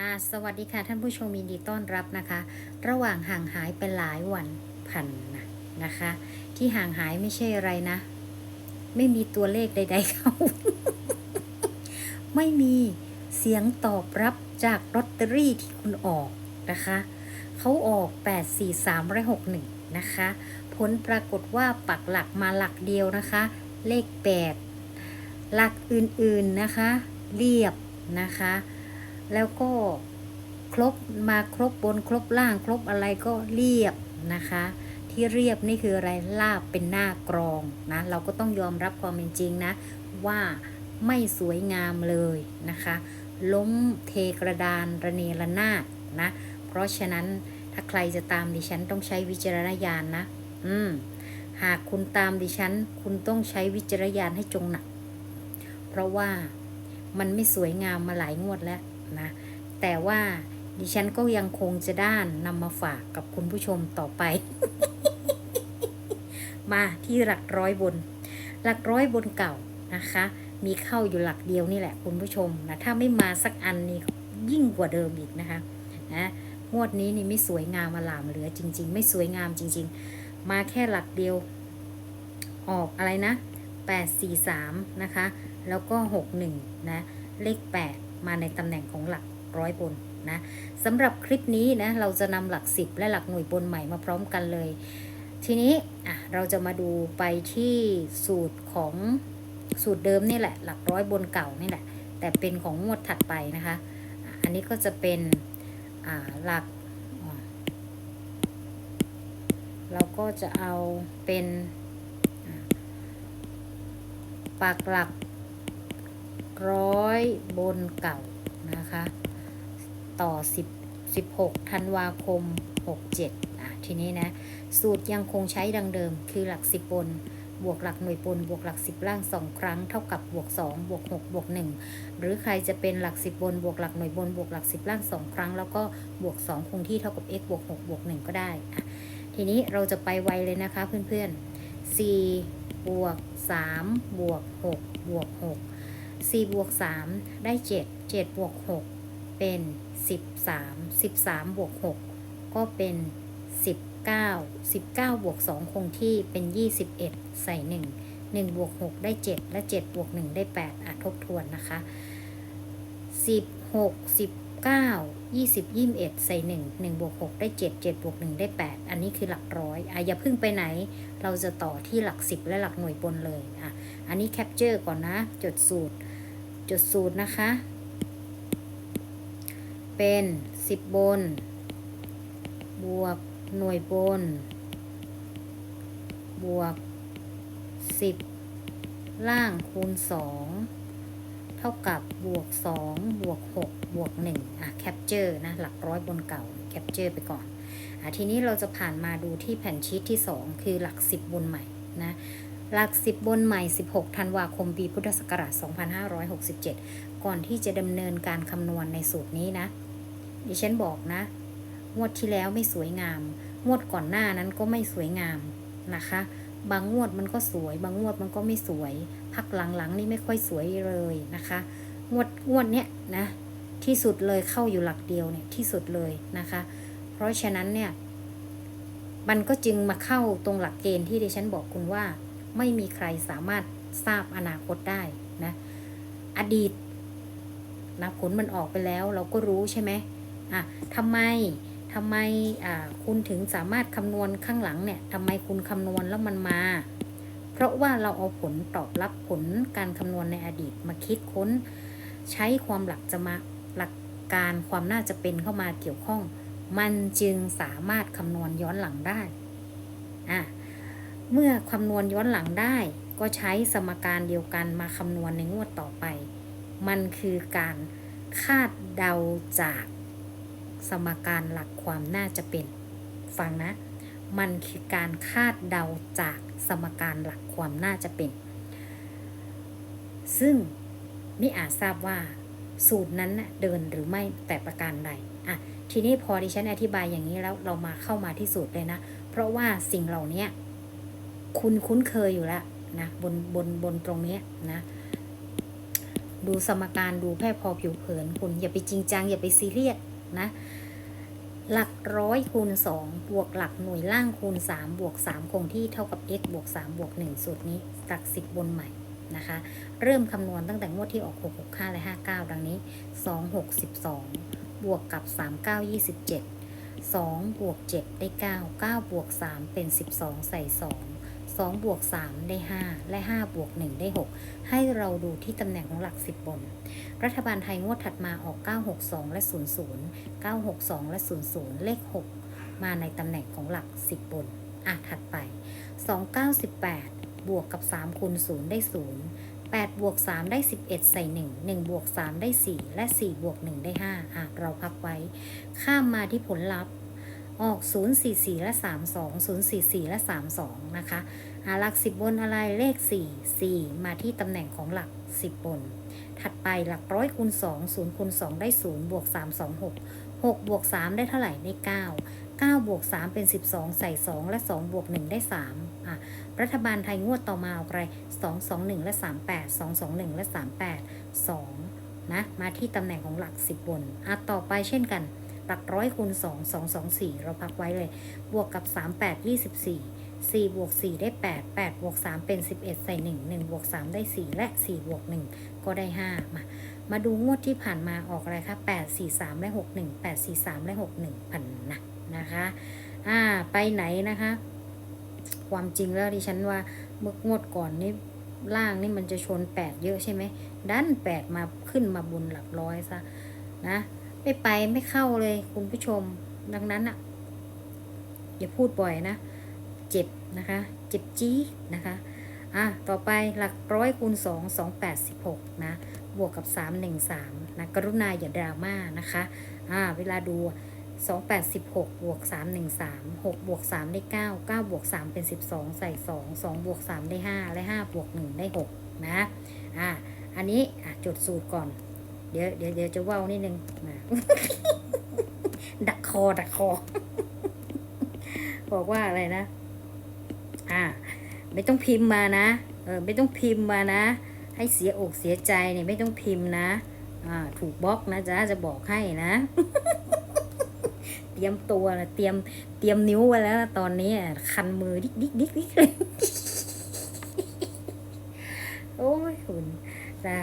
ค่ะสวัสดีค่ะท่านผู้ชมยินดีต้อนรับนะคะ ระหว่างห่างหายไปหลายวันพันนะนะคะ ที่ห่างหายไม่ใช่อะไรนะ ไม่มีตัวเลขใด ๆ เข้า ไม่มีเสียงตอบรับจากลอตเตอรี่ที่คุณออกนะคะเขาออก 8 4 3และ61 นะคะ ผลปรากฏว่าปักหลักมาหลักเดียวนะคะ เลข 8 หลักอื่นๆนะคะ เรียบนะคะ แล้วก็ครบมาครบบนครบล่างครบอะไรก็เรียบนะคะ ที่เรียบนี่คืออะไรลาบเป็นหน้ากรองนะเราก็ต้องยอมรับความเป็นจริงนะ ว่าไม่สวยงามเลยนะคะ ล้มเทกระดานระเนระนาดนะ เพราะฉะนั้นถ้าใครจะตามดิฉันต้องใช้วิจารณญาณนะ อืมหากคุณตามดิฉัน คุณต้องใช้วิจารณญาณให้จงหนัก เพราะว่ามันไม่สวยงามมาหลายงวดแล้ว นะ แต่ว่าดิฉันก็ยังคงจะด้านนำมาฝากกับคุณผู้ชมต่อไป มาที่หลักร้อยบน หลักร้อยบนเก่านะคะ มีเข้าอยู่หลักเดียวนี่แหละคุณผู้ชมนะถ้าไม่มาสักอันนี่ยิ่งกว่าเดิมอีกนะคะนะงวดนี้นี่ไม่สวยงามมาหลามเหลือจริง ๆ ไม่สวยงามจริง ๆ มาแค่หลักเดียว ออกอะไรนะ 843 นะคะ แล้วก็ 61 นะ เลข 8 มาในตำแหน่งของหลักร้อยบนนะสำหรับคลิปนี้นะเราจะนำหลัก 10 และหลักหน่วยบนใหม่มาพร้อมกันเลย ทีนี้อะเราจะมาดูไปที่สูตรของสูตรเดิมนี่แหละ หลักร้อยบนเก่านี่แหละ แต่เป็นของงวดถัดไปนะคะ อันนี้ก็จะเป็นหลัก เราก็จะเอาเป็นปากหลัก ร้อยบนเก่านะคะ ต่อ 10 16ธันวาคม 67อะทีนี้นะ สูตรยังคงใช้ดังเดิม คือหลัก 10 บน บวกหลักหน่วยบน บวกหลัก 10 ล่าง 2 ครั้ง เท่ากับบวก 2 บวก 6 บวก 1 หรือใครจะเป็นหลัก 10 บน บวกหลักหน่วยบน บวกหลัก 10 ล่าง 2 ครั้ง แล้วก็บวก 2 คงที่เท่ากับ x บวก 6 บวก 1 ก็ได้อะทีนี้เราจะไปไวเลยนะคะเพื่อนๆ4บวก3บวก6บวก6 4บวก3ได้ 7 7บวก6เป็น 13 13บวก6ก็เป็น 19 19บวก2คงที่เป็น 21 ใส่ 1 1บวก6ได้ 7 และ 7บวก1ได้ 8อะทบทวนนะคะ 16 19 20 21 ใส่ 1 1บวก6ได้ 7 7บวก1ได้ 8 อันนี้คือหลักร้อยอะอย่าเพิ่งไปไหน เราจะต่อที่หลัก 10 และหลักหน่วยบนเลยอะอันนี้แคปเจอร์ก่อนนะ จดสูตร จุดสูตรนะคะ เป็น 10 บน บวกหน่วยบน บวก 10 ล่างคูณ 2 เท่ากับบวก 2 บวก 6 บวก 1 อะ แคปเจอร์นะ หลักร้อยบนเก่า แคปเจอร์ไปก่อนอะทีนี้เราจะผ่านมาดูที่แผ่นชีตที่ 2 คือหลัก 10 บนใหม่นะ หลัก10บนใหม่ 16 ธันวาคม ปีพุทธศักราช 2567 ก่อนที่จะดำเนินการคำนวณในสูตรนี้นะ ดิฉันบอกนะ งวดที่แล้วไม่สวยงาม งวดก่อนหน้านั้นก็ไม่สวยงามนะคะ บางงวดมันก็สวย บางงวดมันก็ไม่สวย พักหลังๆนี่ไม่ค่อยสวยเลยนะคะ งวดงวดเนี้ยนะ ที่สุดเลยเข้าอยู่หลักเดียวเนี่ยที่สุดเลยนะคะ เพราะฉะนั้นเนี่ย มันก็จึงมาเข้าตรงหลักเกณฑ์ที่ดิฉันบอกคุณว่า ไม่มีใครสามารถทราบอนาคตได้นะ อดีตนะผลมันออกไปแล้วเราก็รู้ใช่ไหมอะทำไมทำไมอ่าคุณถึงสามารถคำนวณข้างหลังเนี่ยทำไมคุณคำนวณแล้วมันมา เพราะว่าเราเอาผลตอบรับผลการคำนวณในอดีตมาคิดค้น ใช้ความหลักจะมาหลักการความน่าจะเป็นเข้ามาเกี่ยวข้อง มันจึงสามารถคำนวณย้อนหลังได้อะ เมื่อคำนวณย้อนหลังได้ ก็ใช้สมการเดียวกันมาคำนวณในงวดต่อไป มันคือการคาดเดาจากสมการหลักความน่าจะเป็น ฟังนะ มันคือการคาดเดาจากสมการหลักความน่าจะเป็น ซึ่งไมิอาจทราบว่าสูตรนั้นเดินหรือไม่แต่ประการใดอะทีนี้พอดิฉันอธิบายอย่างนี้แล้วเรามาเข้ามาที่สูตรเลยนะ เพราะว่าสิ่งเหล่านี้ คุณคุ้นเคยอยู่แล้วนะบนบนบนตรงนี้นะ ดูสมการดูแค่พอผิวเผินคุณอย่าไปจริงจัง อย่าไปซีเรียสนะ หลักร้อยคูณ 2 บวกหลักหน่วยล่างคูณ 3 บวก 3 คงที่เท่ากับ x บวก 3 บวก 1 สูตรนี้หลัก10บนใหม่นะคะ เริ่มคำนวณตั้งแต่งวดที่ออก 6 6 5 และ 59 ดังนี้ 2 6 12 บวกกับ 3 9 27 2 บวก 7 ได้ 9 9 บวก 3 เป็น 12 ใส่ 2 2บวก3ได้ 5 และ 5 บวก 1 ได้ 6 ให้เราดูที่ตำแหน่งของหลัก 10 บน รัฐบาลไทยงวดถัดมาออก 962 และ 00 962 และ 00 เลข 6 มาในตำแหน่งของหลัก 10 บน อะ ถัดไป 298บวกกับ 3คูณ0ได้ 0 8 บวก 3 ได้ 11 ใส่ 1 1 บวก 3 ได้ 4 และ 4 บวก 1 ได้ 5 อะ เราพับไว้ ข้ามมาที่ผลลัพธ์ออก 044 และ 32 044 และ 32 นะคะ หลัก10บบนอะไรเลข4 4มาที่ตำแหน่งของหลัก10บน ถัดไปหลักร้อยคูณ2 0คูณ2ได้0บวก3 2 6 6บวก3ได้เท่าไหร่ได้9 9บวก3เป็น12ใส่2และ2บวก1ได้3อะรัฐบาลไทยงวดต่อมาออกอะไร2 2 1และ38 2 2 1และ38 2นะมาที่ตำแหน่งของหลัก10บนอะต่อไปเช่นกันหลักร้อยคูณ2 2 2 4เราพักไว้เลย บวกกับ3 8 24 4บวก4ได้ 8 8บวก3เป็น 11 ใส่ 1 1บวก3ได้ 4 และ4บวก1ก็ได้ 5 มา มาดูงวดที่ผ่านมาออกอะไรคะ8 4 3 และ 6 1 8 4 3 และ 6 1พันนะนะคะ อ่า ไปไหนนะคะ ความจริงแล้วดิฉันว่าเมื่องวดก่อนนี่ล่างนี่มันจะชน 8 เยอะใช่ไหม ดัน 8 มาขึ้นมาบนหลักร้อยซะนะ ไม่ไปไม่เข้าเลยคุณผู้ชม ดังนั้นอะอย่าพูดบ่อยนะ เจ็บนะคะ เจ็บจี๊ดนะคะ อะ ต่อไปหลักร้อยคูณ 2 2 8 6นะ บวกกับ 3 1 3 นะ กรุณาอย่าดราม่านะคะ อ่า เวลาดู 2 8 6บวก 3 1 3 6 บวก 3 ได้ 9 9 บวก 3 เป็น 12 ใส่ 2 2 บวก 3 ได้ 5 และ 5 บวก 1 ได้ 6 นะ อ่า อันนี้ อะ จดสูตรก่อน เดี๋ยวเดี๋ยวเดี๋ยวจะเว่านิดนึงนะดักคอดักคอ บอกว่าอะไรนะ อ่าไม่ต้องพิมพ์มานะเออไม่ต้องพิมพ์มานะ ให้เสียอกเสียใจเนี่ยไม่ต้องพิมพ์นะอ่าถูกบล็อกนะจ๊ะจะบอกให้นะ เตรียมตัวนะเตรียมเตรียมนิ้วไว้แล้วตอนนี้อะคันมือดิ๊กดิ๊กดิ๊กดิ๊กเลยโอ้ยคุณจ้า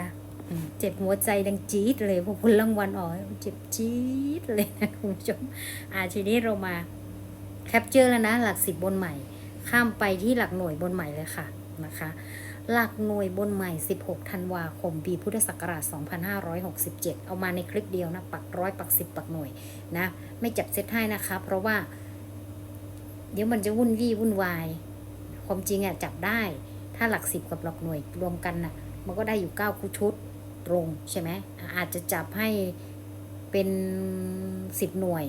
เจ็บหัวใจดังจี๊ดเลยพอผลรางวัลอ๋อเจ็บจี๊ดเลยนะคุณผู้ชมอ่าทีนี้เรามาแคปเจอร์แล้วนะ หลักสิบบนใหม่ ข้ามไปที่หลักหน่วยบนใหม่เลยค่ะนะคะ หลักหน่วยบนใหม่ 16 ธันวาคม ปีพุทธศักราช 2567 เอามาในคลิปเดียวนะ ปักร้อยปักสิบปักหน่วยนะ ไม่จับเซตให้นะคะ เพราะว่า เดี๋ยวมันจะวุ่นวี่วุ่นวาย ความจริงอะจับได้ ถ้าหลักสิบกับหลักหน่วยรวมกันน่ะ มันก็ได้อยู่เก้าคู่ชุดตรงใช่ไหม อาจจะจับให้เป็นสิบหน่วย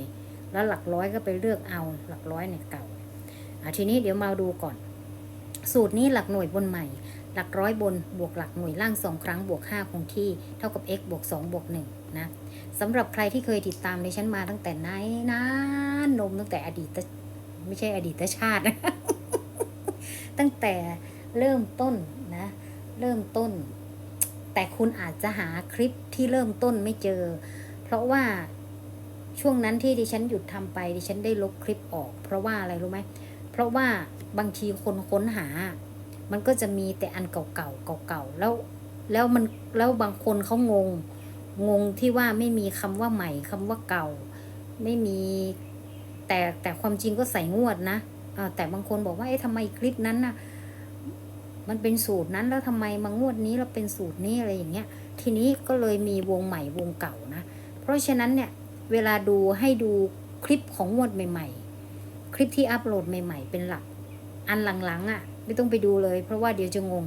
แล้วหลักร้อยก็ไปเลือกเอา หลักร้อยเนี่ยเก่า ทีนี้เดี๋ยวมาดูก่อน สูตรนี้หลักหน่วยบนใหม่ หลักร้อยบนบวกหลักหน่วยล่างสองครั้งบวก 5 คงที่เท่ากับ x บวก2บวก1นะสำหรับใครที่เคยติดตามในชั้นมาตั้งแต่ไหนนานนมตั้งแต่อดีตไม่ใช่อดีตชาตินะตั้งแต่เริ่มต้นนะ เริ่มต้น แต่คุณอาจจะหาคลิปที่เริ่มต้นไม่เจอ เพราะว่าช่วงนั้นที่ดิฉันหยุดทำไปดิฉันได้ลบคลิปออก เพราะว่าอะไรรู้ไหม ราะว่าบางทีคนค้นหา มันก็จะมีแต่อันเก่าๆเก่าๆแล้วแล้วมันแล้วบางคนเขางง งงที่ว่าไม่มีคำว่าใหม่คำว่าเก่า ไม่มีแต่แต่ความจริงก็ใส่งวดนะแต่บางคนบอกว่าเอ๊ะทำไมคลิปนั้นน่ะมันเป็นสูตรนั้นแล้วทำไมมางวดนี้เราเป็นสูตรนี้อะไรอย่างเงี้ย ทีนี้ก็เลยมีวงใหม่วงเก่านะ เพราะฉะนั้นเนี่ยเวลาดูให้ดูคลิปของงวดใหม่ ๆ คลิปที่อัปโหลดใหม่ๆ เป็นหลัก อันหลังๆอะ่ะ ไม่ต้องไปดูเลย เพราะว่าเดี๋ยวจะงง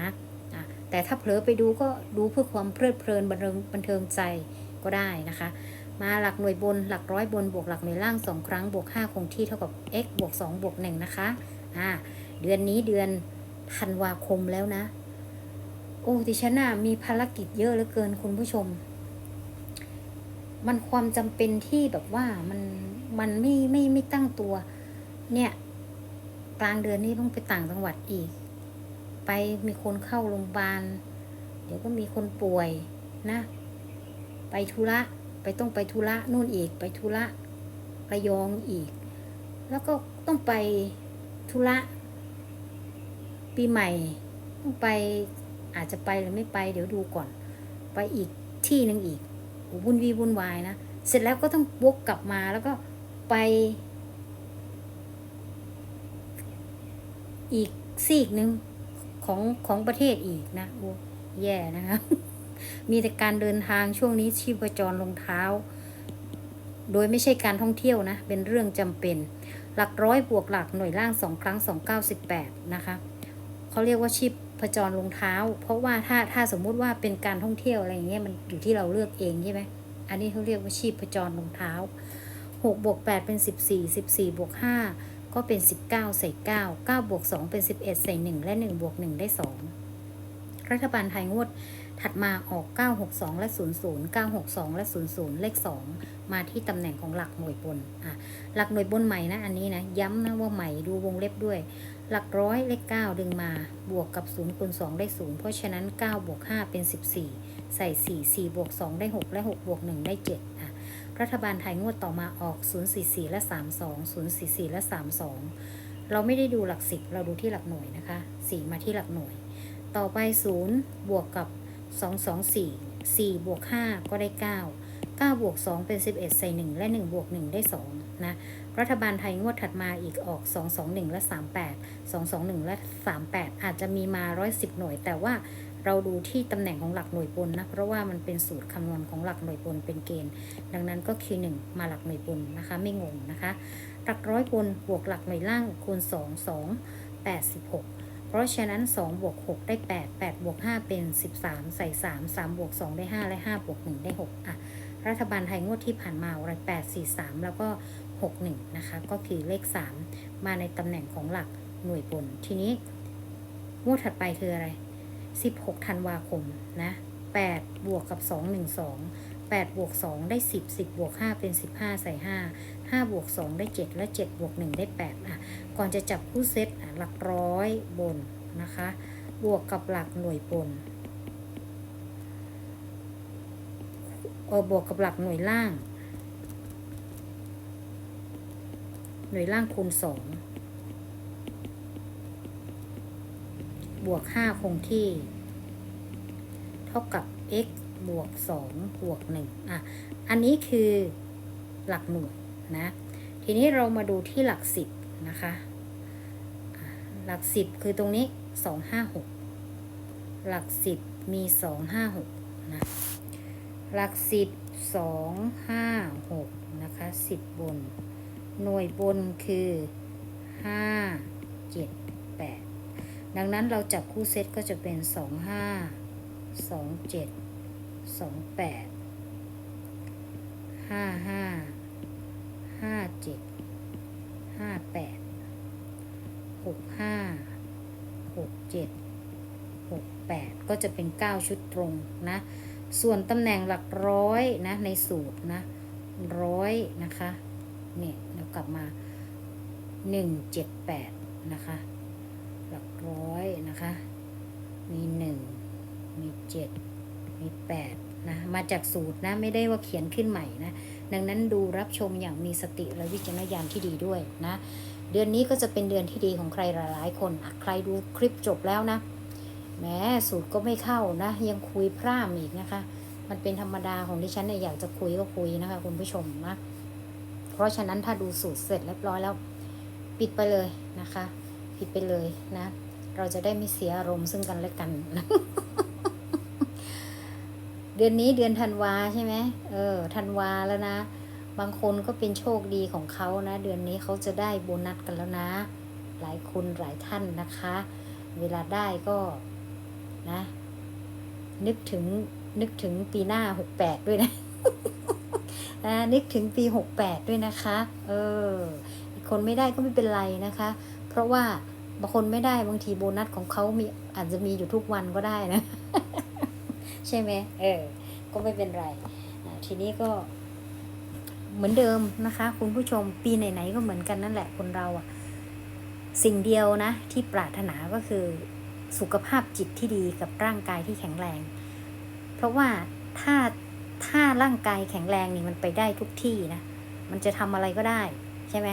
นะอะแต่ถ้าเผลอไปดูก็ดูเพื่อความเพลิดเพลินบันเทิงบันเทิงใจก็ได้นะคะ มาหลักหน่วยบนหลักร้อยบนบวกหลักหน่วยล่างสองครั้งบวก 5 คงที่เท่ากับ x บวก2บวก1นะคะอ่าเดือนนี้เดือนธันวาคมแล้วนะ โอ้ดิฉันน่ะมีภารกิจเยอะเหลือเกินคุณผู้ชม มันความจำเป็นที่แบบว่ามัน มันไม่ไม่ไม่ตั้งตัว เนี่ยกลางเดือนนี้ต้องไปต่างจังหวัดอีก ไปมีคนเข้าโรงพยาบาล เดี๋ยวก็มีคนป่วยนะ ไปธุระไปต้องไปธุระนู่นอีก ไปธุระระยองอีก แล้วก็ต้องไปธุระปีใหม่ต้องไปอาจจะไปหรือไม่ไป เดี๋ยวดูก่อน ไปอีกที่หนึ่งอีกวุ่นวี่วุ่นวายนะ เสร็จแล้วก็ต้องวกกลับมาแล้วก็ ไป อีกซีกหนึ่งของของประเทศอีกนะโอ้แย่นะคะ มีแต่การเดินทางช่วงนี้ชีพจรลงเท้า โดยไม่ใช่การท่องเที่ยวนะ เป็นเรื่องจำเป็น หลักร้อยบวกหลักหน่วยล่างสองครั้งสองเก้าสิบแปดนะคะเขาเรียกว่าชีพจรลงเท้า เพราะว่าถ้าถ้าสมมุติว่าเป็นการท่องเที่ยวอะไรอย่างเงี้ยมันอยู่ที่เราเลือกเองใช่ไหมอันนี้เขาเรียกว่าชีพจรลงเท้า หกบวกแปดเป็นสิบสี่สิบสี่บวกห้าก็เป็น 19 ใส่ 9 9บวก2เป็น 11 ใส่ 1 และ 1 บวก 1 ได้ 2 รัฐบาลไทยงวดถัดมาออก 962 และ 00 962 และ 00 เลข 2 มาที่ตำแหน่งของหลักหน่วยบนอะหลักหน่วยบนใหม่นะ อันนี้นะ ย้ำนะว่าใหม่ดูวงเล็บด้วย หลักร้อยเลข 9 ดึงมาบวกกับ 0คูณ2ได้ 0 เพราะฉะนั้น 9 บวก 5 เป็น 14 ใส่ 4 4 บวก 2 ได้ 6 และ 6 บวก 1 ได้ 7 รัฐบาลไทยงวดต่อมาออก 044 และ 32 044 และ 32 เราไม่ได้ดูหลัก10เราดูที่หลักหน่วยนะคะ 4 มาที่หลักหน่วย ต่อไป 0 บวกกับ 224 4 บวก 5 ก็ได้ 9 9 บวก 2 เป็น 11 ใส่ 1 และ 1 บวก 1 ได้ 2 นะ รัฐบาลไทยงวดถัดมาอีกออก 221 และ 38 221 และ 38 อาจจะมีมา 110 หน่วย แต่ว่า เราดูที่ตำแหน่งของหลักหน่วยบนนะ เพราะว่ามันเป็นสูตรคำนวณของหลักหน่วยบนเป็นเกณฑ์ ดังนั้นก็คือ 1 มาหลักหน่วยบนนะคะ ไม่งงนะคะ หลักร้อยบนบวกหลักหน่วยล่างคูณ 2 2 86 เพราะฉะนั้น 2 บวก 6 ได้ 8 8 บวก 5 เป็น 13 ใส่ 3 3 บวก 2 ได้ 5 และ 5 บวก 1 ได้ 6 อะ รัฐบาลไทยงวดที่ผ่านมาอะไร8 4 3 แล้วก็ 6 1 นะคะ ก็คือเลข 3 มาในตำแหน่งของหลักหน่วยบน ทีนี้งวดถัดไปคืออะไร 16 ธันวาคม นะ 8 บวกกับ 2 1 2 8 บวก 2 ได้ 10 10 บวก 5 เป็น 15 ใส่ 5 5 บวก 2 ได้ 7 และ 7 บวก 1 ได้ 8 อะ ก่อนจะจับคู่เซตอะหลักร้อยบนนะคะ บวกกับหลักหน่วยบนเออบวกกับหลักหน่วยล่าง หน่วยล่างคูณ 2 บวก 5 คงที่ เท่ากับ x บวก 2 บวก 1 อะ อันนี้คือหลักหน่วยนะ ทีนี้เรามาดูที่หลัก 10 นะคะ หลัก 10 คือตรงนี้ 256 หลัก 10 มี 256 นะ หลัก 10 256 นะคะ 10 บน หน่วยบนคือ 5 7 8 ดังนั้นเราจับคู่เซตก็จะเป็น 25 27สองแปดห้าห้าห้าเจ็ดห้าแปดหกห้าหกเจ็ดหกแปดก็จะเป็นเก้าชุดตรงนะ ส่วนตำแหน่งหลักร้อยนะในสูตรนะร้อยนะคะ เนี่ยเรากลับมาหนึ่งเจ็ดแปดนะคะ หลักร้อยนะคะ มีหนึ่งมีเจ็ดมี8นะ มาจากสูตรนะ ไม่ได้ว่าเขียนขึ้นใหม่นะ ดังนั้นดูรับชมอย่างมีสติและวิจารณญาณที่ดีด้วยนะ เดือนนี้ก็จะเป็นเดือนที่ดีของใครหลายๆคน ใครดูคลิปจบแล้วนะ แม้สูตรก็ไม่เข้านะ ยังคุยพร่ำอีกนะคะ มันเป็นธรรมดาของที่ฉันเนี่ยอยากจะคุยก็คุยนะคะ คุณผู้ชมนะ เพราะฉะนั้นถ้าดูสูตรเสร็จเรียบร้อยแล้ว ปิดไปเลยนะคะ ปิดไปเลยนะ เราจะได้ไม่เสียอารมณ์ซึ่งกันและกัน เดือนนี้เดือนธันวาใช่ไหมเออธันวาแล้วนะ บางคนก็เป็นโชคดีของเขานะ เดือนนี้เขาจะได้โบนัสกันแล้วนะ หลายคนหลายท่านนะคะ เวลาได้ก็นะ นึกถึงนึกถึงปีหน้าหกแปดด้วยนะนะนึกถึงปีหกแปดด้วยนะคะ เออ อีกคนไม่ได้ก็ไม่เป็นไรนะคะ เพราะว่าบางคนไม่ได้บางทีโบนัสของเขามีอาจจะมีอยู่ทุกวันก็ได้นะ ใช่ไหมเออ ก็ไม่เป็นไรอะทีนี้ก็เหมือนเดิมนะคะ คุณผู้ชมปีไหนๆก็เหมือนกันนั่นแหละคนเราอะสิ่งเดียวนะ ที่ปรารถนาก็คือสุขภาพจิตที่ดีกับร่างกายที่แข็งแรง เพราะว่าถ้าถ้าร่างกายแข็งแรงนี่มันไปได้ทุกที่นะ มันจะทำอะไรก็ได้ ใช่ไหม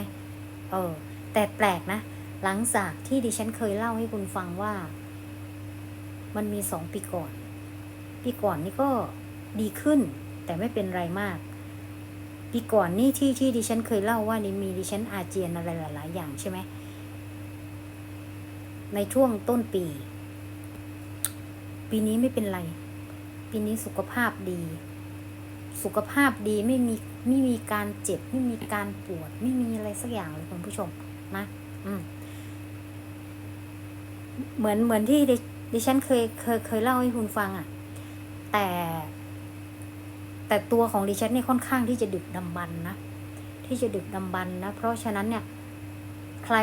เออ แต่แปลกนะ หลังจากที่ดิฉันเคยเล่าให้คุณฟังว่า มันมีสองปีก่อน ปีก่อนนี่ก็ดีขึ้น แต่ไม่เป็นไรมาก ปีก่อนนี่ที่ที่ดิฉันเคยเล่าว่านี่มีดิฉันอาเจียนอะไรหลาย ๆ อย่างใช่ไหมในช่วงต้นปี ปีนี้ไม่เป็นไร ปีนี้สุขภาพดี สุขภาพดีไม่มีไม่มีการเจ็บ ไม่มีการปวด ไม่มีอะไรสักอย่างเลยคุณผู้ชมนะ อืม เหมือนเหมือนที่ดิฉันเคยเคยเคยเล่าให้คุณฟังอะ่ะ แต่ แต่ตัวของดิฉันเนี่ยค่อนข้างที่จะดึกดำบรรนะที่จะดึกดำบรรนะเพราะฉะนั้นเนี่ย ใคร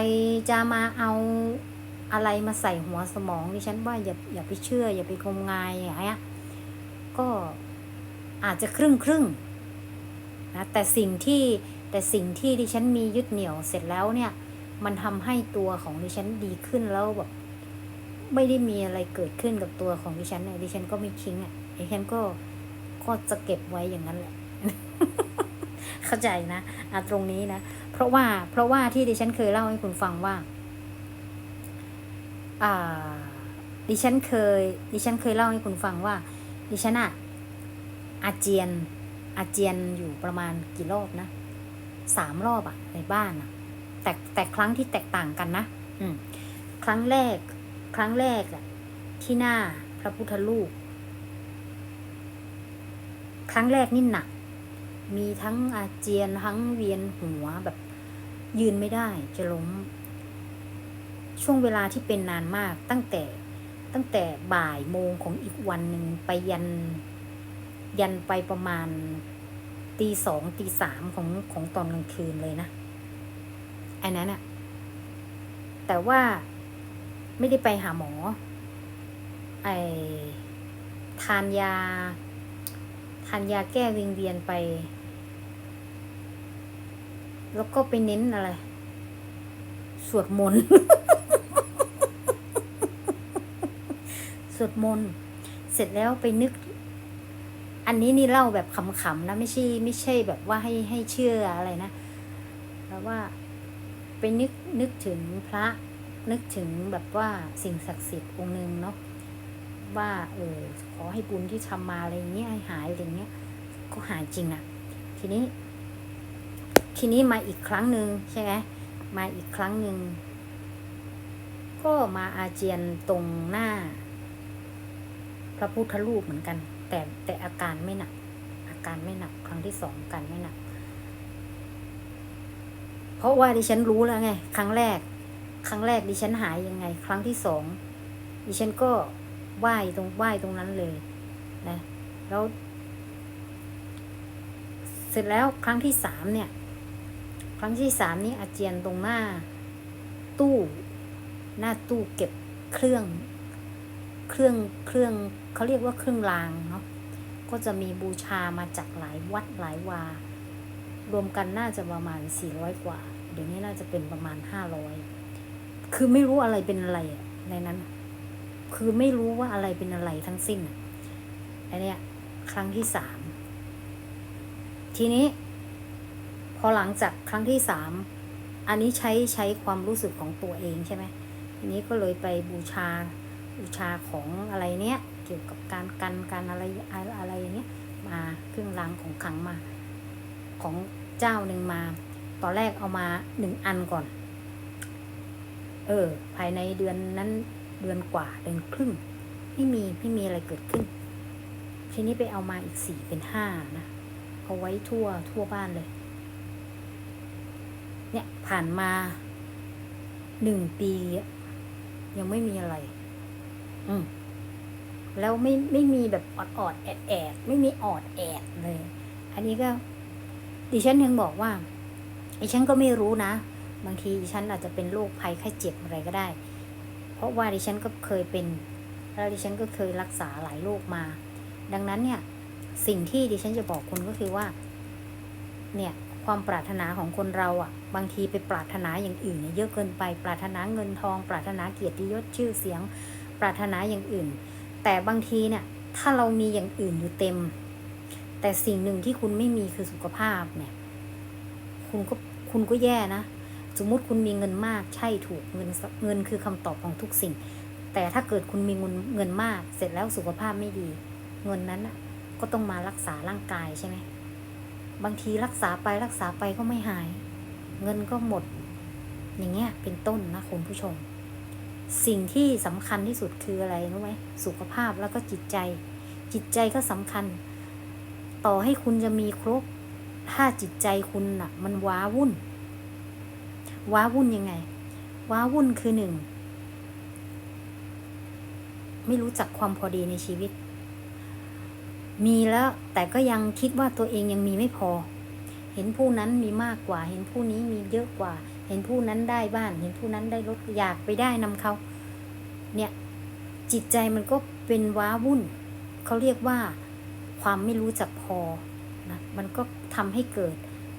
จะมาเอาอะไรมาใส่หัวสมองดิฉันว่าอย่าอย่าไปเชื่อ อย่าไปงมงายอย่างเงี้ยก็อาจจะครึ่งครึ่งนะแต่สิ่งที่แต่สิ่งที่ดิฉันมียึดเหนี่ยวเสร็จแล้วเนี่ย มันทำให้ตัวของดิฉันดีขึ้นแล้วแบบ ไม่ได้มีอะไรเกิดขึ้นกับตัวของดิฉันเนี่ยดิฉันก็ไม่ทิ้งอะดิฉันก็ก็จะเก็บไว้อย่างนั้นแหละ เข้าใจนะอะตรงนี้นะ เพราะว่าเพราะว่าที่ดิฉันเคยเล่าให้คุณฟังว่า อ่า ดิฉันเคย ดิฉันเคยเล่าให้คุณฟังว่า ดิฉันอะอาเจียน อาเจียนอยู่ประมาณกี่รอบนะสามรอบอะในบ้านอะแต่แต่ครั้งที่แตกต่างกันนะ อืมครั้งแรก ครั้งแรกอะที่หน้าพระพุทธรูป ครั้งแรกนี่หนัก มีทั้งอาเจียนทั้งเวียนหัวแบบยืนไม่ได้จะล้ม ช่วงเวลาที่เป็นนานมากตั้งแต่ตั้งแต่บ่ายโมงของอีกวันหนึ่งไปยัน ยันไปประมาณตีสองตีสามของของตอนกลางคืนเลยนะอันนั้นอะแต่ว่า ไม่ได้ไปหาหมอ ไอทานยา ทานยาแก้วิงเวียนไป แล้วก็ไปเน้นอะไร สวดมนต์ สวดมนต์ เสร็จแล้วไปนึก อันนี้นี่เล่าแบบขำๆนะ ไม่ใช่ ไม่ใช่แบบว่าให้ให้เชื่ออะไรนะ แล้วว่าไปนึกนึกถึงพระ นึกถึงแบบว่าสิ่งศักดิ์สิทธิ์องค์หนึ่งเนาะว่าเออขอให้บุญที่ทำมาอะไรเงี้ยหายอะไรเงี้ยก็หายจริงอะทีนี้ ทีนี้มาอีกครั้งหนึ่งใช่ไหมมาอีกครั้งหนึ่งก็มาอาเจียนตรงหน้า พระพุทธรูปเหมือนกัน แต่แต่อาการไม่หนัก อาการไม่หนัก ครั้งที่สองการไม่หนัก เพราะว่าดิฉันรู้แล้วไง ครั้งแรก ครั้งแรกดิฉันหายยังไง ครั้งที่สองดิฉันก็ไหว้ตรงไหว้ตรงนั้นเลยนะแล้ว เสร็จแล้วครั้งที่สามเนี่ย ครั้งที่สามนี้อาเจียนตรงหน้า ตู้ หน้าตู้เก็บเครื่อง เครื่องเครื่องเขาเรียกว่าเครื่องรางเนาะก็จะมีบูชามาจากหลายวัดหลายวา รวมกันน่าจะประมาณสี่ร้อยกว่า เดี๋ยวนี้น่าจะเป็นประมาณห้าร้อย คือไม่รู้อะไรเป็นอะไรในนั้น คือไม่รู้ว่าอะไรเป็นอะไรทั้งสิ้นอันเนี้ย ครั้งที่สาม ทีนี้ พอหลังจากครั้งที่สาม อันนี้ใช้ใช้ความรู้สึกของตัวเองใช่ไหมทีนี้ก็เลยไปบูชาบูชาของอะไรเนี้ยเกี่ยวกับการกันการอะไรอะไรอย่างเงี้ยมาเครื่องรางของขังมา ของเจ้าหนึ่งมา ตอนแรกเอามาหนึ่งอันก่อน เออ ภายในเดือนนั้นเดือนกว่าเดือนครึ่ง ไม่มีไม่มีอะไรเกิดขึ้น ทีนี้ไปเอามาอีกสี่เป็นห้านะเอาไว้ทั่วทั่วบ้านเลย เนี่ยผ่านมาหนึ่งปี ยังไม่มีอะไร อืมแล้วไม่ไม่มีแบบออดออดแอดแอดไม่มีออดแอดเลย อันนี้ก็ ดิฉันยังบอกว่าดิฉันก็ไม่รู้นะ บางทีดิฉันอาจจะเป็นโรคภัยไข้เจ็บอะไรก็ได้ เพราะว่าดิฉันก็เคยเป็นแล้วดิฉันก็เคยรักษาหลายโรคมา ดังนั้นเนี่ยสิ่งที่ดิฉันจะบอกคุณก็คือว่าเนี่ยความปรารถนาของคนเราอะ่ะ บางทีไปปรารถนาอย่างอื่นเนี่ยเยอะเกินไป ปรารถนาเงินทอง ปรารถนาเกียรติยศชื่อเสียง ปรารถนาอย่างอื่น แต่บางทีเนี่ยถ้าเรามีอย่างอื่นอยู่เต็ม แต่สิ่งหนึ่งที่คุณไม่มีคือสุขภาพเนี่ย คุณก็คุณก็แย่นะ สมมุติคุณมีเงินมากใช่ถูกเงินเงินคือคำตอบของทุกสิ่ง แต่ถ้าเกิดคุณมีเงินเงินมาก เสร็จแล้วสุขภาพไม่ดี เงินนั้นน่ะก็ต้องมารักษาร่างกายใช่ไหมบางทีรักษาไปรักษาไปก็ไม่หาย เงินก็หมด อย่างเงี้ยเป็นต้นนะคุณผู้ชม สิ่งที่สำคัญที่สุดคืออะไรรู้ไหมสุขภาพแล้วก็จิตใจ จิตใจก็สำคัญ ต่อให้คุณจะมีครบ ถ้าจิตใจคุณน่ะ มันว้าวุ่น ว้าวุ่นยังไง ว้าวุ่นคือหนึ่ง ไม่รู้จักความพอดีในชีวิต มีแล้วแต่ก็ยังคิดว่าตัวเองยังมีไม่พอ เห็นผู้นั้นมีมากกว่า เห็นผู้นี้มีเยอะกว่า เห็นผู้นั้นได้บ้าน เห็นผู้นั้นได้รถอยากไปได้นำเขา เนี่ย จิตใจมันก็เป็นว้าวุ่น เขาเรียกว่าความไม่รู้จักพอนะมันก็ทำให้เกิด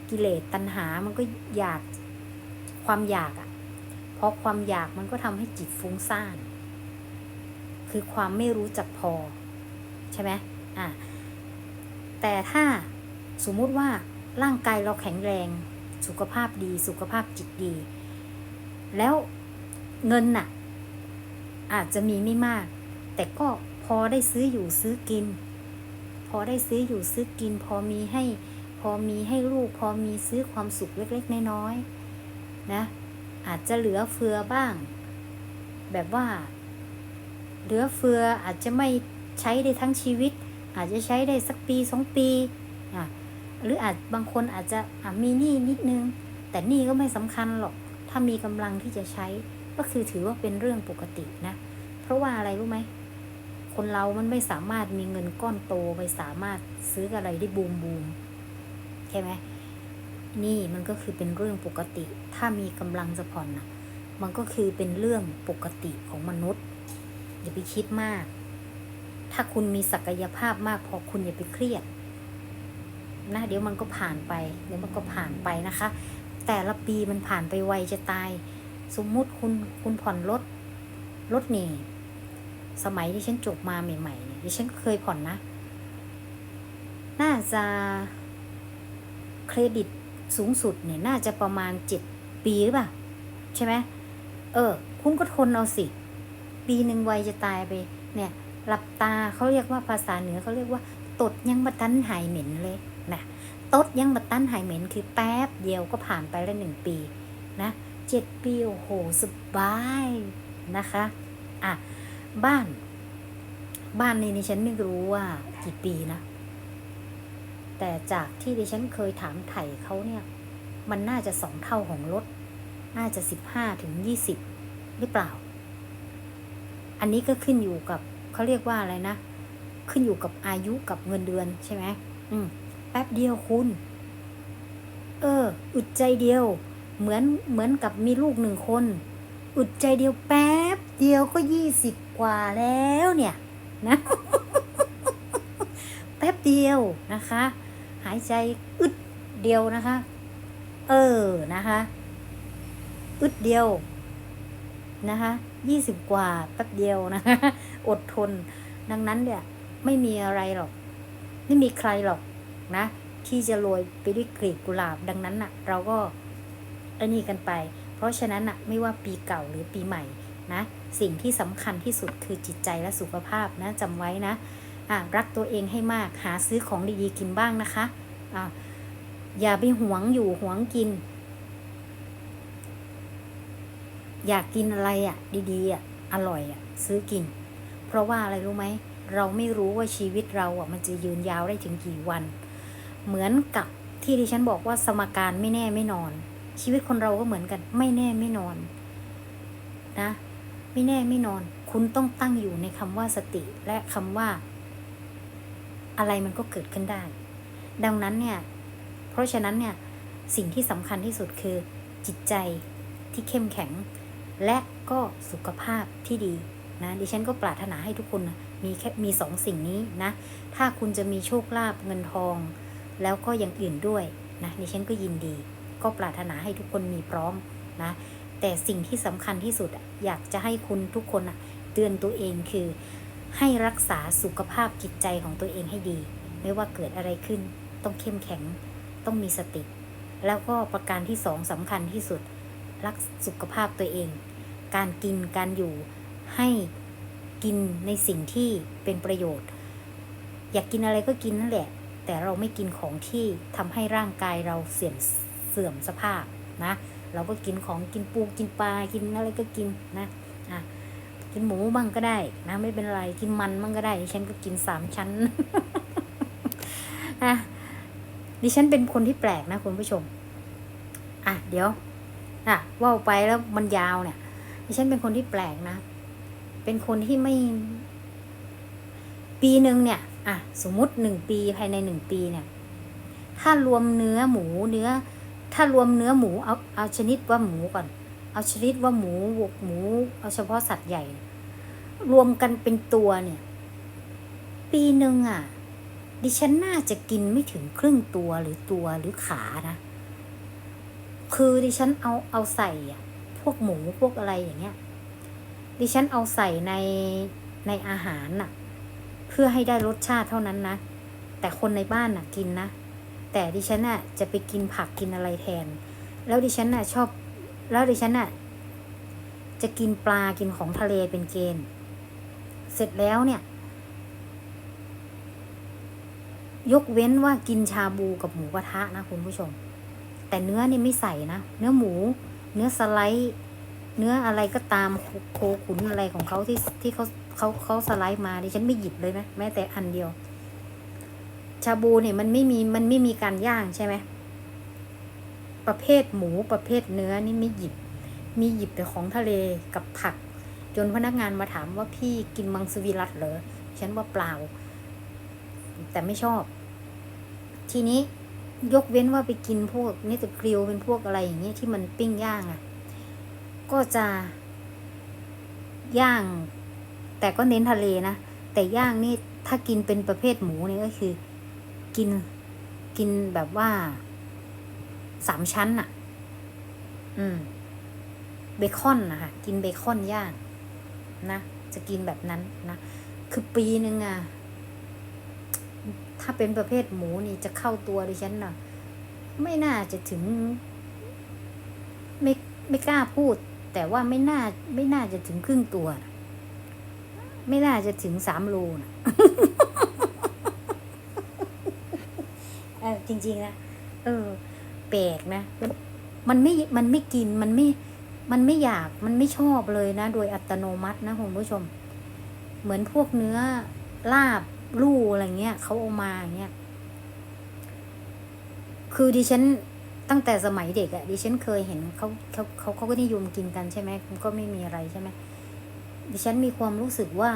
กิเลสตัณหา มันก็อยาก ความอยากอะ่ะเพราะความอยากมันก็ทำให้จิตฟุ้งซ่าน คือความไม่รู้จักพอ ใช่ไหมอะแต่ถ้าสมมุติว่าร่างกายเราแข็งแรง สุขภาพดี สุขภาพจิตดี แล้วเงินน่ะ อาจจะมีไม่มาก แต่ก็พอได้ซื้ออยู่ซื้อกิน พอได้ซื้ออยู่ซื้อกิน พอมีให้ พอมีให้ลูก พอมีซื้อความสุขเล็ก ๆ น้อยๆ นะ อาจจะเหลือเฟือบ้าง แบบว่า เหลือเฟืออาจจะไม่ใช้ได้ทั้งชีวิต อาจจะใช้ได้สักปีสองปีอะหรืออาจบางคนอาจจะะมีหนี้นิดนึง แต่หนี้ก็ไม่สำคัญหรอก ถ้ามีกำลังที่จะใช้ก็คือถือว่าเป็นเรื่องปกตินะ เพราะว่าอะไรรู้ไหมคนเรามันไม่สามารถมีเงินก้อนโตไปสามารถซื้ออะไรได้บูมบูมใช่ไหม นี่มันก็คือเป็นเรื่องปกติ ถ้ามีกำลังจะผ่อนนะมันก็คือเป็นเรื่องปกติของมนุษย์ อย่าไปคิดมาก ถ้าคุณมีศักยภาพมากพอคุณอย่าไปเครียดนะเดี๋ยวมันก็ผ่านไป เดี๋ยวมันก็ผ่านไปนะคะ แต่ละปีมันผ่านไปไวจะตาย สมมุติคุณคุณผ่อนรถรถนี่สมัยที่ฉันจบมาใหม่ๆเนี่ยที่ฉันเคยผ่อนนะ น่าจะเครดิต สูงสุดเนี่ยน่าจะประมาณเจ็ดปีหรือเปล่าใช่ไหมเออ คุณก็ทนเอาสิ ปีหนึ่งวัยจะตายไป เนี่ย หลับตาเขาเรียกว่าภาษาเหนือเขาเรียกว่า ตดยังบัตันหายเหม็นเลยนะตดยังบัตันหายเหม็นคือแป๊บเดียวก็ผ่านไปแล้วหนึ่งปีนะเจ็ดปีโอ้โหสบายนะคะอะบ้าน บ้านในนี้ฉันไม่รู้ว่ากี่ปีนะ แต่จากที่ดิฉันเคยถามไถ่เขาเนี่ย มันน่าจะสองเท่าของรถ น่าจะสิบห้าถึงยี่สิบหรือเปล่า อันนี้ก็ขึ้นอยู่กับเขาเรียกว่าอะไรนะ ขึ้นอยู่กับอายุกับเงินเดือนใช่ไหมอืมแป๊บเดียวคุณ เออ อึดใจเดียว เหมือนเหมือนกับมีลูกหนึ่งคน อึดใจเดียวแป๊บเดียวก็ยี่สิบกว่าแล้วเนี่ย นะ แป๊บเดียวนะคะ หายใจอึดเดียวนะคะ เออนะคะ อึดเดียวนะคะยี่สิบกว่าแป๊บเดียวนะคะอดทน ดังนั้นเนี่ยไม่มีอะไรหรอก ไม่มีใครหรอกนะ ที่จะโรยไปด้วยกลีบกุหลาบ ดังนั้นน่ะ เราก็อ้นี่กันไป เพราะฉะนั้นน่ะไม่ว่าปีเก่าหรือปีใหม่นะ สิ่งที่สำคัญที่สุดคือจิตใจและสุขภาพนะจำไว้นะ รักตัวเองให้มากหาซื้อของดีๆกินบ้างนะคะอะอย่าไปหวงอยู่หวงกิน อยากกินอะไรอะ ดีๆอะอร่อยอะ ซื้อกิน เพราะว่าอะไรรู้ไหมเราไม่รู้ว่าชีวิตเราอะมันจะยืนยาวได้ถึงกี่วัน เหมือนกับที่ดิฉันบอกว่าสมการไม่แน่ไม่นอน ชีวิตคนเราก็เหมือนกัน ไม่แน่ไม่นอนนะ ไม่แน่ไม่นอน คุณต้องตั้งอยู่ในคำว่าสติและคำว่า อะไรมันก็เกิดขึ้นได้ ดังนั้นเนี่ย เพราะฉะนั้นเนี่ย สิ่งที่สำคัญที่สุดคือจิตใจที่เข้มแข็ง และก็สุขภาพที่ดีนะดิฉันก็ปรารถนาให้ทุกคนนะมีแค่มีสองสิ่งนี้นะ ถ้าคุณจะมีโชคลาภเงินทอง แล้วก็อย่างอื่นด้วยนะดิฉันก็ยินดี ก็ปรารถนาให้ทุกคนมีพร้อมนะ แต่สิ่งที่สำคัญที่สุดอยากจะให้คุณทุกคนอะเตือนตัวเองคือ ให้รักษาสุขภาพจิตใจของตัวเองให้ดี ไม่ว่าเกิดอะไรขึ้น ต้องเข้มแข็ง ต้องมีสติ แล้วก็ประการที่สองสำคัญที่สุด รักสุขภาพตัวเอง การกินการอยู่ให้กินในสิ่งที่เป็นประโยชน์ อยากกินอะไรก็กินนั่นแหละ แต่เราไม่กินของที่ทำให้ร่างกายเราเสื่อมเสื่อมสภาพนะ เราก็กินของกินปูกินปลากินอะไรก็กินนะ กินหมูบ้างก็ได้นะไม่เป็นไรกินมันบ้างก็ได้ดิฉันก็กินสามชั้นอะดิฉันเป็นคนที่แปลกนะคุณผู้ชม อะเดี๋ยวอะว่าไปแล้วมันยาวเนี่ยดิฉันเป็นคนที่แปลกนะ เป็นคนที่ไม่ ปีหนึ่งเนี่ย อะ สมมุติหนึ่งปีภายในหนึ่งปีเนี่ย ถ้ารวมเนื้อหมูเนื้อ ถ้ารวมเนื้อหมูเอาเอาชนิดว่าหมูก่อน เอาชนิดว่าหมูวกหมู เอาเฉพาะสัตว์ใหญ่ รวมกันเป็นตัวเนี่ย ปีหนึ่งอะ ดิฉันน่าจะกินไม่ถึงครึ่งตัวหรือตัวหรือขานะ คือดิฉันเอาเอาใส่อะพวกหมูพวกอะไรอย่างเงี้ย ดิฉันเอาใส่ในในอาหารน่ะ เพื่อให้ได้รสชาติเท่านั้นนะ แต่คนในบ้านน่ะกินนะ แต่ดิฉันน่ะจะไปกินผักกินอะไรแทน แล้วดิฉันน่ะชอบ แล้วดิฉันน่ะ จะกินปลากินของทะเลเป็นเกณฑ์ เสร็จแล้วเนี่ย ยกเว้นว่ากินชาบูกับหมูกระทะนะคุณผู้ชม แต่เนื้อนี่ไม่ใส่นะ เนื้อหมู เนื้อสไลด์เนื้ออะไรก็ตามโคโคขุนอะไรของเขาที่ที่เขาเขาเขาสไลด์มาดิฉันไม่หยิบเลยนะแม้แต่อันเดียว ชาบูเนี่ยมันไม่มีมันไม่มีการย่างใช่ไหม ประเภทหมูประเภทเนื้อนี่ไม่หยิบ มีหยิบแต่ของทะเลกับผัก จนพนักงานมาถามว่าพี่กินมังสวิรัตเหรอฉันว่าเปล่า แต่ไม่ชอบ ทีนี้ยกเว้นว่าไปกินพวกนี่จะกริลเป็นพวกอะไรอย่างเงี้ยที่มันปิ้งย่างอะ่ะ ก็จะย่าง แต่ก็เน้นทะเลนะ แต่ย่างนี่ถ้ากินเป็นประเภทหมูเนี่ยก็คือ กินกินแบบว่า สามชั้นอะ่ะ อืม เบคอนนะคะกินเบคอนย่างนะจะกินแบบนั้นนะคือปีหนึ่งอะถ้าเป็นประเภทหมูนี่จะเข้าตัวดิฉันนะไม่น่าจะถึง ไม่ไม่กล้าพูด แต่ว่าไม่น่า ไม่น่าจะถึงครึ่งตัวนะไม่น่าจะถึงสามโลนะเออจริง ๆ นะ เออ ปลกนะมันมันไม่มันไม่กินมันไม่มันไม่อยากมันไม่ชอบเลยนะ โดยอัตโนมัตินะคุณผู้ชม เหมือนพวกเนื้อลาบลู่อะไรเงี้ยเขาเอามาอย่างเงี้ยคือดิฉันตั้งแต่สมัยเด็กอะดิฉันเคยเห็นเขาเขาเขาเขาก็นิยมกินกันใช่ไหมก็ไม่มีอะไรใช่ไหมดิฉันมีความรู้สึกว่า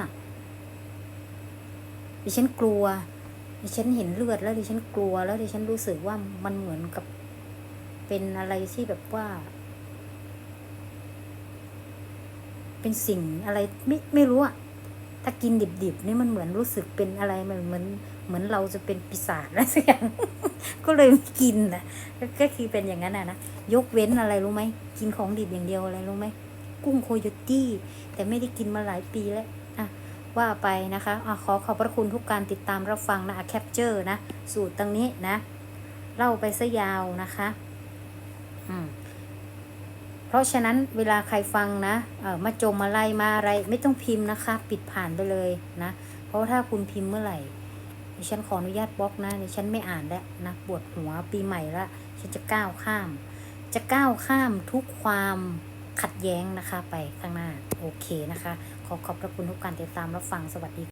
ดิฉันกลัว ดิฉันเห็นเลือดแล้วดิฉันกลัวแล้วดิฉันรู้สึกว่ามันเหมือนกับ เป็นอะไรที่แบบว่า เป็นสิ่งอะไรไม่ไม่รู้อะถ้ากินดิบๆนี่มันเหมือนรู้สึกเป็นอะไรมันเหมือนเหมือนเราจะเป็นปีศาจอะสักอย่างก็เลยไม่กินนะก็คือเป็นอย่างนั้นนะนะยกเว้นอะไรรู้ไหมกินของดิบอย่างเดียวอะไรรู้ไหมกุ้งโคโยตี้ แต่ไม่ได้กินมาหลายปีแล้วอะว่าไปนะคะอะขอขอบพระคุณทุกการติดตามรับฟังนะแคปเจอร์นะ สูตรตรงนี้นะ เล่าไปซะยาวนะคะ เพราะฉะนั้นเวลาใครฟังนะเออมาจมอะไรมาอะไร ไม่ต้องพิมพ์นะคะ ปิดผ่านไปเลยนะ เพราะถ้าคุณพิมพ์เมื่อไหร่ดิฉันขออนุญาตบล็อกนะดิฉันไม่อ่านแล้วนะปวดหัวปีใหม่ละฉันจะก้าวข้าม จะก้าวข้ามทุกความขัดแย้งนะคะ ไปข้างหน้า โอเคนะคะ ขอขอบพระคุณทุกการติดตามรับฟังสวัสดี